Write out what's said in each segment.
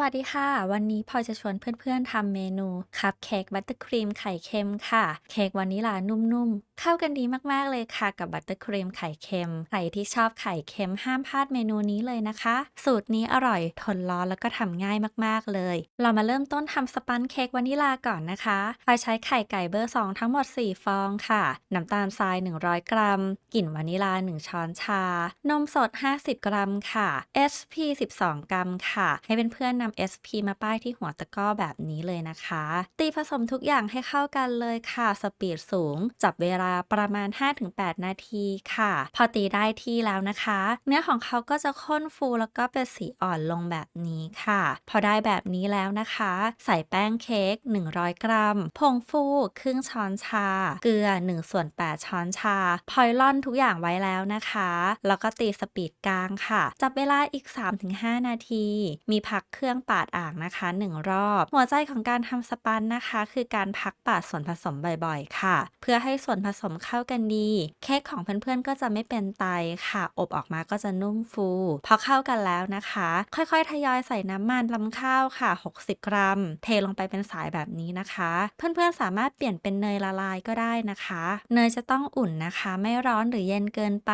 วัสดีค่ะ วันนี้พลอยจะชวนเพื่อนๆทำเมนูคัพเค้กบัตเตอร์ครีมไข่เค็มค่ะ เค้กวานิลานุ่มๆ เข้ากันดีมากๆเลยค่ะกับบัตเตอร์ครีมไข่เค็ม ใครที่ชอบไข่เค็มห้ามพลาดเมนูนี้เลยนะคะ สูตรนี้อร่อยทนร้อนแล้วก็ทำง่ายมากๆเลย เรามาเริ่มต้นทำสปันเค้กวานิลาก่อนนะคะพลอยใช้ไข่ไก่เบอร์ 2 ทั้งหมด 4 ฟองค่ะ น้ำตาลทราย 100 กรัม กลิ่นวานิลา 1 ช้อนชา นมสด 50 กรัมค่ะ SP 12 กรัมค่ะ ให้เพื่อนๆนำ SP มาป้ายที่หัวตะกร้อแบบนี้เลยนะคะ ตีผสมทุกอย่างให้เข้ากันเลยค่ะ สปีดสูง จับเวลาประมาณ 5-8 นาทีค่ะ พอตีได้ที่แล้วนะคะ เนื้อของเขาก็จะข้นฟูแล้วก็เป็นสีอ่อนลงแบบนี้ค่ะ พอได้แบบนี้แล้วนะคะ ใส่แป้งเค้ก 100 กรัม ผงฟูครึ่งช้อนชา เกลือ1ส่วน8ช้อนชา พอยล่อนทุกอย่างไว้แล้วนะคะ แล้วก็ตีสปีดกลางค่ะ จับเวลาอีก 3-5 นาที มีพักเครื่องปาดอ่างนะคะ 1 รอบ หัวใจของการทำสปันนะคะ คือการพักปาดส่วนผสมบ่อยๆ ค่ะ เพื่อให้ส่วนผสมเข้ากันดี เค้กของเพื่อนๆก็จะไม่เป็นไตค่ะ อบออกมาก็จะนุ่มฟู พอเข้ากันแล้วนะคะ ค่อยๆ ทยอยใส่น้ำมันลำข้าวค่ะ 60 กรัม เทลงไปเป็นสายแบบนี้นะคะ เพื่อนๆสามารถเปลี่ยนเป็นเนยละลายก็ได้นะคะ เนยจะต้องอุ่นนะคะ ไม่ร้อนหรือเย็นเกินไป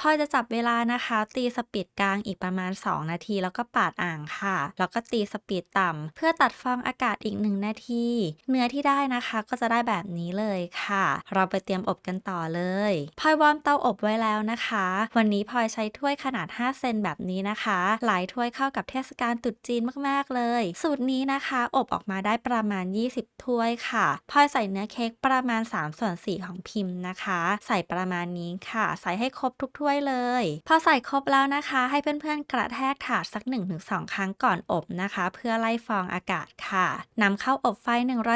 พอจะจับเวลานะคะ ตีสปีดกลางอีกประมาณ 2 นาทีแล้วก็ปาดอ่างค่ะแล้วก็ตีสปีดต่ำเพื่อตัดฟองอากาศอีก1นาที เนื้อที่ได้นะคะก็จะได้แบบนี้เลยค่ะ เราไปเตรียมอบกันต่อเลยพลอยวอร์มเตาอบไว้แล้วนะคะ วันนี้พลอยใช้ถ้วยขนาด 5 เซนแบบนี้นะคะ หลายถ้วยเข้ากับเทศกาลตรุษจีนมากๆเลย สูตรนี้นะคะ อบออกมาได้ประมาณ 20 ถ้วยค่ะพลอยใส่เนื้อเค้กประมาณ3ส่วน4ของพิมพ์นะคะ ใส่ประมาณนี้ค่ะ ใส่ให้ครบทุกถ้วยเลย พอใส่ครบแล้วนะคะ ให้เพื่อนๆกระแทกถาดสัก 1-2 ครั้งก่อนอบนะคะ เพื่อไล่ฟองอากาศค่ะนำเข้าอบไฟ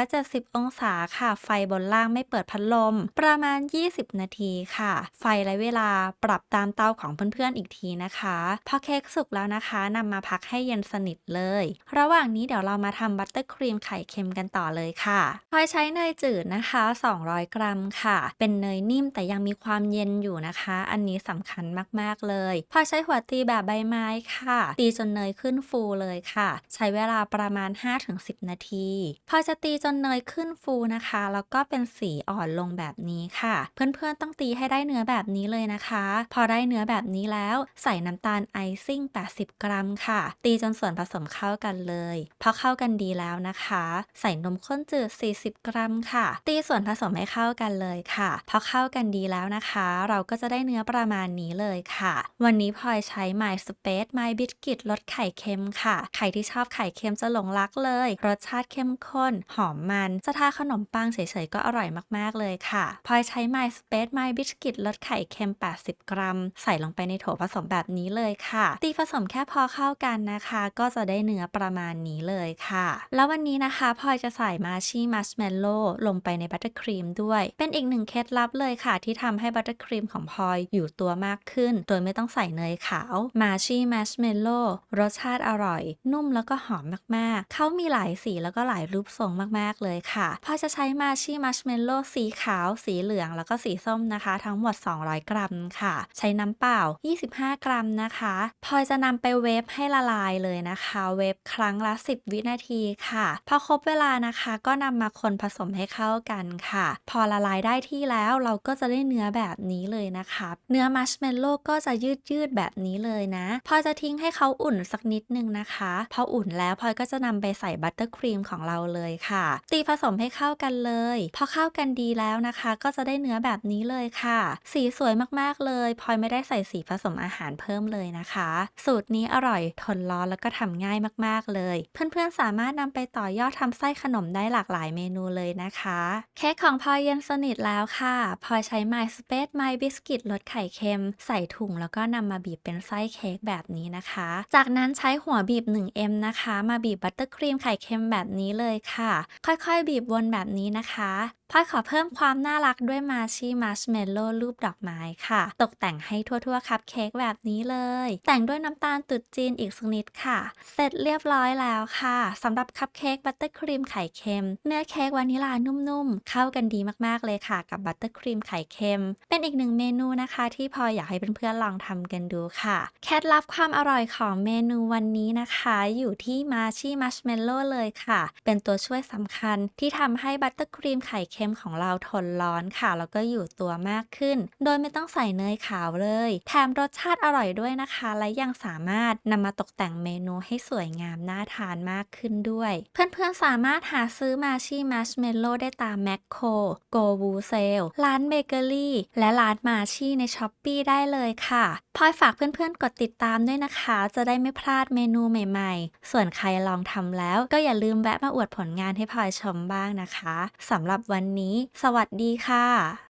170 องศาค่ะ ไฟบนล่างไม่เปิดพัดลม ประมาณ 20 นาทีค่ะ ไฟและเวลาปรับตามเตาของเพื่อนๆอีกทีนะคะพอเค้กสุกแล้วนะคะนำมาพักให้เย็นสนิทเลย ระหว่างนี้เดี๋ยวเรามาทำบัตเตอร์ครีมไข่เค็มกันต่อเลยค่ะพลอยใช้เนยจืดนะคะ 200 กรัมค่ะ เป็นเนยนิ่มแต่ยังมีความเย็นอยู่นะคะ อันนี้สำคัญมากๆเลยพลอยใช้หัวตีแบบใบไม้ค่ะ ตีจนเนยขึ้นฟูเลยค่ะ ใช้เวลาประมาณ 5-10 นาที พอจะตีจนเนยขึ้นฟูนะคะ แล้วก็เป็นสีอ่อนลงแบบนี้ค่ะ เพื่อนๆต้องตีให้ได้เนื้อแบบนี้เลยนะคะ พอได้เนื้อแบบนี้แล้วใส่น้ำตาลไอซิ่ง 80 กรัมค่ะ ตีจนส่วนผสมเข้ากันเลยพอเข้ากันดีแล้วนะคะ ใส่นมข้นจืด 40 กรัมค่ะ ตีส่วนผสมให้เข้ากันเลยค่ะพอเข้ากันดีแล้วนะคะ เราก็จะได้เนื้อประมาณนี้เลยค่ะ วันนี้พลอยใช้ My Space My Biscuit รสไข่เค็มค่ะใครที่ชอบไข่เค็มจะหลงรักเลย รสชาติเข้มข้น หอมมันจะทาขนมปังเฉยๆ ก็อร่อยมากๆเลยค่ะพลอยใช้ My Space My Biscuit รสไข่เค็ม 80 กรัม ใส่ลงไปในโถผสมแบบนี้เลยค่ะ ตีผสมแค่พอเข้ากันนะคะ ก็จะได้เนื้อประมาณนี้เลยค่ะ แล้ววันนี้นะคะพลอยจะใส่มาชีมัชเมลโล่ลงไปในบัตเตอร์ครีมด้วย เป็นอีกหนึ่งเคล็ดลับเลยค่ะ ที่ทำให้บัตเตอร์ครีมของพลอยอยู่ตัวมากขึ้น โดยไม่ต้องใส่เนยขาวมาชีมัชเมลโล่รสชาติอร่อยนมแล้วก็หอมมากๆ เขามีหลายสีแล้วก็หลายรูปทรงมากๆเลยค่ะพอจะใช้มาชีมัชเมลโล่สีขาว สีเหลือง แล้วก็สีส้มนะคะ ทั้งหมด 200 กรัมค่ะ ใช้น้ำเปล่า 25 กรัมนะคะพอยจะนำไปเวฟให้ละลายเลยนะคะ เวฟครั้งละ 10 วินาทีค่ะ พอครบเวลานะคะก็นำมาคนผสมให้เข้ากันค่ะ พอละลายได้ที่แล้วเราก็จะได้เนื้อแบบนี้เลยนะคะ เนื้อมัชเมลโล่ก็จะยืดยืดแบบนี้เลยนะ พอจะทิ้งให้เขาอุ่นสักนิดนึงนะคะพออุ่นแล้วพลอยก็จะนำไปใส่บัตเตอร์ครีมของเราเลยค่ะ ตีผสมให้เข้ากันเลย พอเข้ากันดีแล้วนะคะ ก็จะได้เนื้อแบบนี้เลยค่ะ สีสวยมากๆเลยพลอยไม่ได้ใส่สีผสมอาหารเพิ่มเลยนะคะ สูตรนี้อร่อยทนร้อนแล้วก็ทำง่ายมากๆเลย เพื่อนๆสามารถนำไปต่อยอดทำไส้ขนมได้หลากหลายเมนูเลยนะคะ เค้กของพลอยเย็นสนิทแล้วค่ะพลอยใช้ My Space My Biscuit รสไข่เค็ม ใส่ถุงแล้วก็นำมาบีบเป็นไส้เค้กแบบนี้นะคะ จากนั้นใช้หัวบีบ M นะคะ มาบีบบัตเตอร์ครีมไข่เค็มแบบนี้เลยค่ะ ค่อยๆ บีบวนแบบนี้นะคะพลอยขอเพิ่มความน่ารักด้วยมาชีมัชเมลโล่รูปดอกไม้ค่ะ ตกแต่งให้ทั่วๆ คัพเค้กแบบนี้เลย แต่งด้วยน้ำตาลตุดจีนอีกสักนิดค่ะ เสร็จเรียบร้อยแล้วค่ะสำหรับคัพเค้กบัตเตอร์ครีมไข่เค็ม เนื้อเค้กวานิลานุ่มๆ เข้ากันดีมากๆเลยค่ะ กับบัตเตอร์ครีมไข่เค็ม เป็นอีกหนึ่งเมนูนะคะ ที่พอยอยากให้เพื่อนๆลองทำกันดูค่ะเคล็ดลับความอร่อยของเมนูวันนี้นะคะ อยู่ที่มาชีมัชเมลโล่เลยค่ะ เป็นตัวช่วยสำคัญที่ทำให้บัตเตอร์ครีมไข่เค็มของเราทนร้อนค่ะ แล้วก็อยู่ตัวมากขึ้น โดยไม่ต้องใส่เนยขาวเลย แถมรสชาติอร่อยด้วยนะคะ และยังสามารถนำมาตกแต่งเมนูให้สวยงามน่าทานมากขึ้นด้วย เพื่อนๆสามารถหาซื้อมาชีมัชเมลโล่ได้ตามแมคโครโกวูเซลร้านเบเกอรี่และร้านมาชีในช้อปปีได้เลยค่ะพลอยฝากเพื่อนๆ กดติดตามด้วยนะคะ จะได้ไม่พลาดเมนูใหม่ๆ ส่วนใครลองทำแล้วก็อย่าลืมแวะมาอวดผลงานให้พลอยชมบ้างนะคะสำหรับวันวันนี้ สวัสดีค่ะ